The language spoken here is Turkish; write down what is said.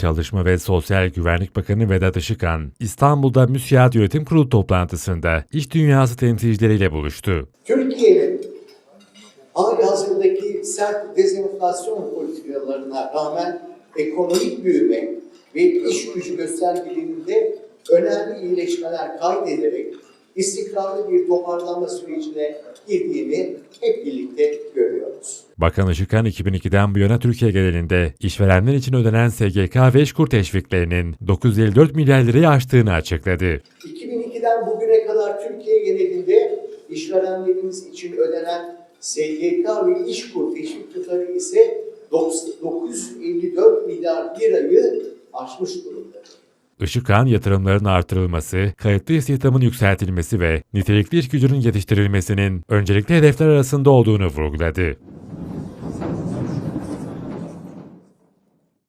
Çalışma ve Sosyal Güvenlik Bakanı Vedat Işıkhan, İstanbul'da MÜSİAD Yönetim Kurulu toplantısında iş dünyası temsilcileriyle buluştu. Türkiye'nin hali hazırdaki sert dezenflasyon politikalarına rağmen ekonomik büyüme ve iş gücü göstergelerinde önemli iyileşmeler kaydederek istikrarlı bir toparlanma sürecine girdiğini hep birlikte. Bakan Işıkhan 2002'den bu yana Türkiye genelinde işverenler için ödenen SGK ve İşkur teşviklerinin 954 milyar lirayı aştığını açıkladı. 2002'den bugüne kadar Türkiye genelinde işverenlerimiz için ödenen SGK ve İşkur teşvik tutarı ise 954 milyar lirayı aşmış durumda. Işıkhan yatırımların artırılması, kayıtlı istihdamın yükseltilmesi ve nitelikli iş gücünün yetiştirilmesinin öncelikli hedefler arasında olduğunu vurguladı.